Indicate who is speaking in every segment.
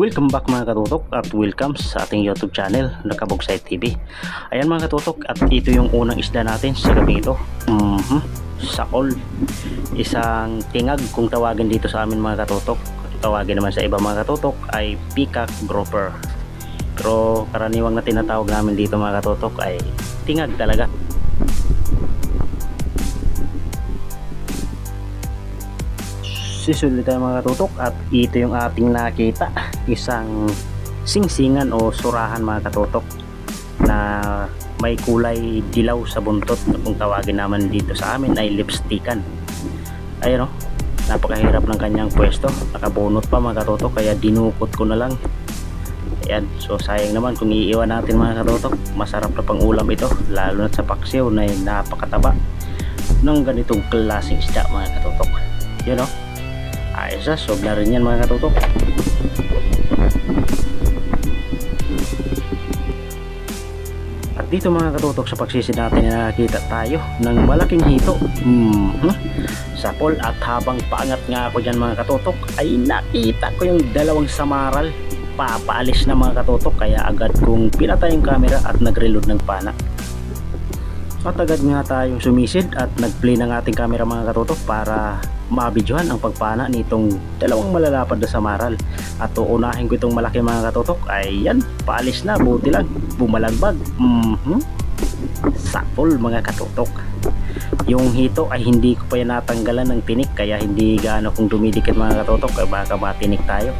Speaker 1: welcome back mga katutok at welcome sa ating YouTube channel, Nakabogsay TV. Ayan mga katutok at ito yung unang isda natin sa gabi ito. Mhm, Sakol. Isang tingag kung tawagin dito sa amin mga katutok. Tawagin naman sa iba mga katutok ay peacock grouper. Pero karaniwang na tinatawag namin dito mga katutok ay tingag talaga. Sisunod tayo mga katutok at ito yung ating nakita isang singsingan o surahan mga katutok na may kulay dilaw sa buntot na kung tawagin naman dito sa amin ay lipstickan ayun o napakahirap ng kanyang pwesto. Nakabunot pa mga katutok kaya dinukot ko na lang. Ayan so sayang naman kung iiwan natin mga katutok masarap na pang ulam ito lalo na sa paksiw na napakataba ng ganitong klaseng isda mga katutok yun o ayos na sob na rin yan mga katutok at dito mga katutok sa pagsisid natin na nakakita tayo ng malaking hito. Hmm, sapol at habang paangat nga ako dyan mga katutok ay nakita ko yung dalawang samaral. Papaalis na mga katutok kaya agad kong pinatay yung camera at nag-reload ng pana at agad nga tayong sumisid at nag-play ng ating camera mga katutok para mabidyohan ang pagpana nitong dalawang malalapad na samaral. At uunahin ko itong malaki mga katutok. Ay yan paalis na. Buti lang. Bumalagbag. Mhm. Sapol mga katutok. Yung hito ay hindi ko pa yan natanggalan ng tinik kaya hindi gaano kung dumidikit mga katutok. Kaya baka matinik tayo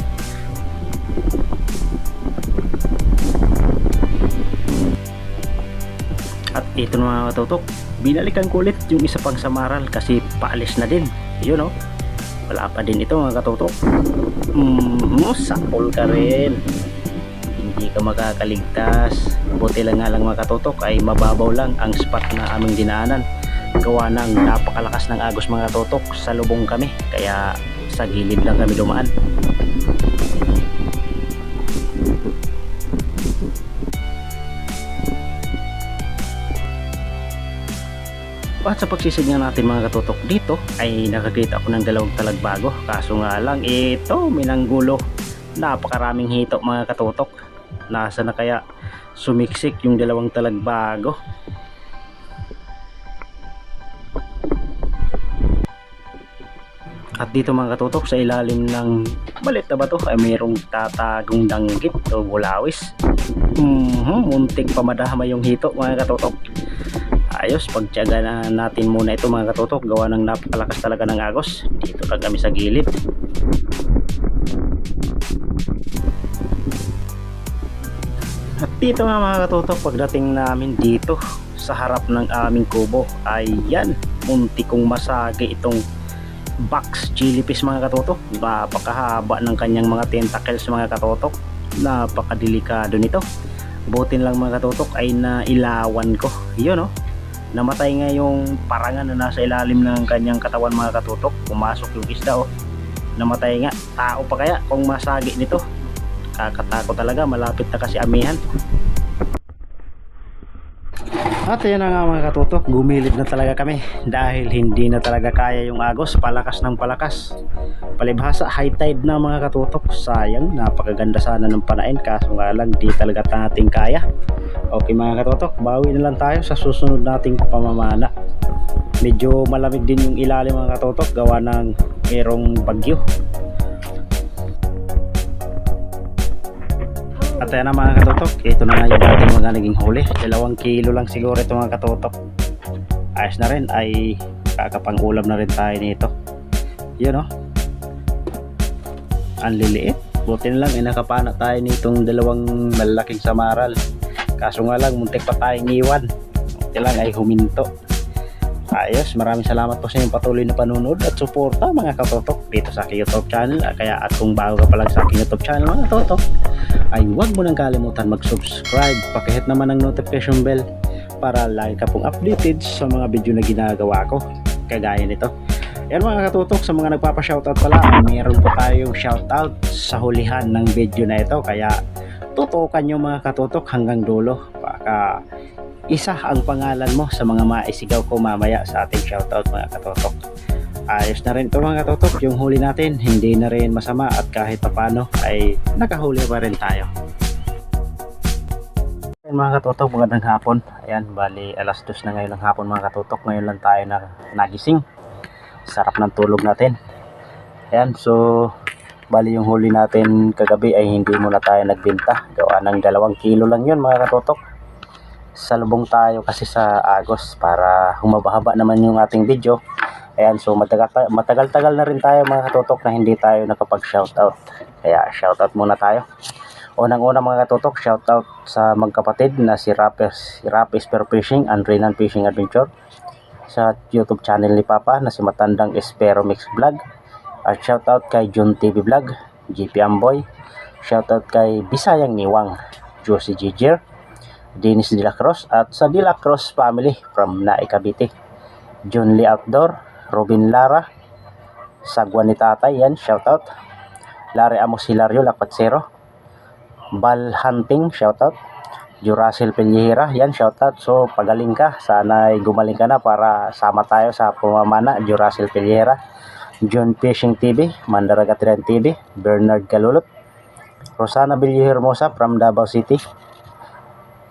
Speaker 1: ito na mga katutok, binalikan ko ulit yung isa pang samaral kasi paalis na din. Yun oh. Wala pa din ito mga katutok. Mm, sapol ka rin. Hindi ka makakaligtas. Buti lang nga lang mga katutok ay mababaw lang ang spot na aming dinaanan. Gawa ng napakalakas ng agos mga katutok sa lubong kami. Kaya sa gilid lang kami dumaan. At sa pagsisid nga natin mga katutok dito ay nakakita ako ng dalawang talagbago. Kaso nga lang ito minanggulo. Napakaraming hito mga katutok. Nasa na kaya sumiksik yung dalawang talagbago. At dito mga katutok sa ilalim ng balit na bato ay mayroong tatagong danggit o bulawis. Mhm, muntik pa madama yung hito mga katutok ayos pagtyaga na natin muna ito mga katutok gawa ng napakalakas talaga ng agos. Dito lang kami sa gilid. At dito nga mga katutok pagdating namin dito sa harap ng aming kubo ay yan munti kong masagi itong box jellyfish mga katutok napakahaba ng kanyang mga tentacles mga katutok napakadelikado nito. Butin lang mga katutok ay nailawan ko. Yun oh namatay nga yung parangan na nasa ilalim ng kanyang katawan mga katutok. Pumasok yung isda oh. Namatay nga. Tao pa kaya kung masagi nito. Kakatako talaga. Malapit na kasi amihan at yan na nga mga katutok gumilid na talaga kami dahil hindi na talaga kaya yung agos. Palakas ng palakas. Palibhasa high tide na mga katutok. Sayang napakaganda sana ng panain. Kaso nga lang di talaga natin kaya. Okay mga katutok bawi na lang tayo sa susunod nating pamamana. Medyo malamig din yung ilalim mga katutok gawa ng merong bagyo at ayan na mga katutok ito na nga yung ating mga naging huli. Dalawang kilo lang siguro ito mga katutok ayos na rin ay kakapang ulam na rin tayo nito. Yun o ang liliit. Buti na lang ay nakapana tayo nitong dalawang malaking samaral. Kaso nga lang muntik pa tayong iwan buti lang ay huminto ayos maraming salamat po sa inyong patuloy na panunod at suporta mga katotok dito sa aking youtube channel. Kaya at kung bago ka pa lang sa aking youtube channel mga katotok ay huwag mo nang kalimutan mag subscribe pakihit naman ang notification bell para lagi ka pong updated sa mga video na ginagawa ko kagaya nito. Yan mga katutok sa mga nagpapa-shoutout pala mayroon po tayong shoutout sa hulihan ng video na ito. Kaya tutukan nyo mga katutok hanggang dulo. Baka isa ang pangalan mo sa mga maisigaw ko mamaya sa ating shoutout mga katotok. Ayos na rin ito mga katotok. Yung huli natin hindi na rin masama at kahit papano ay nakahuli pa rin tayo. Ayan mga katotok magandang hapon. Ayan bali alas dos na ngayon ng hapon mga katotok. Ngayon lang tayo na nagising. Sarap ng tulog natin. Ayan so bali yung huli natin kagabi ay hindi muna tayo nagbenta gawa ng dalawang kilo lang yun mga katotok salubong tayo kasi sa Agos para humaba-haba naman yung ating video Ayan, so matagal- matagal-tagal na rin tayo mga katutok na hindi tayo nakapag-shoutout. Kaya shoutout muna tayo. Unang-una mga katutok, shoutout sa magkapatid na si Rapes, Rapes Per Fishing and Renan Fishing Adventure sa YouTube channel ni Papa na si Matandang Espero Mix Vlog. At shoutout kay Jun TV Vlog, GP Amboy. Shoutout kay Bisayang Niwang, Josie Giger, Dennis De La Cruz at sa De La Cruz family from Nae Cavite. John Lee Outdoor, Robin Lara, Sagwan ni Tatay, yan, shoutout. Lare Amos Hilario, Lakpatsero. Bal Hunting, shoutout. Jurasil Peñihira, yan, shoutout. So, pagaling ka, sana gumaling ka na para sama tayo sa pumamana, Jurasil Peñihira. John Fishing TV, Mandaragatiran TV, Bernard Kalulot. Rosana Villahermosa from Davao City.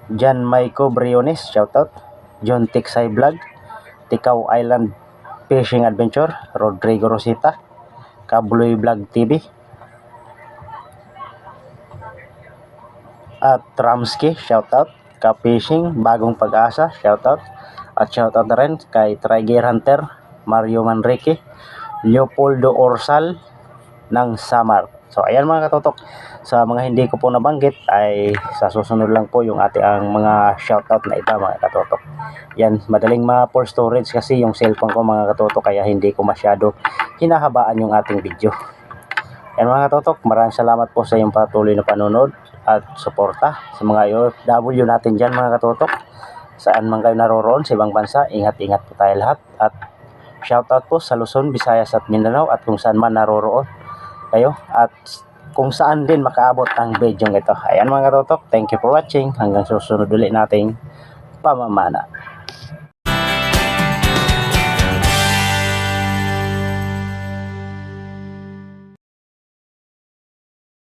Speaker 1: Jan Maiko Briones, shoutout. John Tiksay Vlog, Tikaw Island Fishing Adventure, Rodrigo Rosita, Kabloy Vlog TV, at Ramsky, shoutout, Ka-Fishing, Bagong Pag-asa, shoutout, at shoutout na rin kay Tiger Hunter, Mario Manrique, Leopoldo Orsal ng Samar. So ayan mga katotok, sa mga hindi ko po nabanggit ay sa susunod lang po yung ating ang mga shoutout na iba mga katotok. Yan, madaling ma-for storage kasi yung cellphone ko mga katotok kaya hindi ko masyado hinahabaan yung ating video. Yan mga katotok, maraming salamat po sa iyong patuloy na panonood at suporta sa mga OFW natin dyan mga katotok. Saan man kayo naroroon sa ibang bansa, ingat-ingat po tayo lahat at shoutout po sa Luzon, Visayas at Mindanao at kung saan man naroroon kayo at kung saan din makaabot ang video ito. Ayan mga katotok, thank you for watching. Hanggang susunod ulit nating pamamana.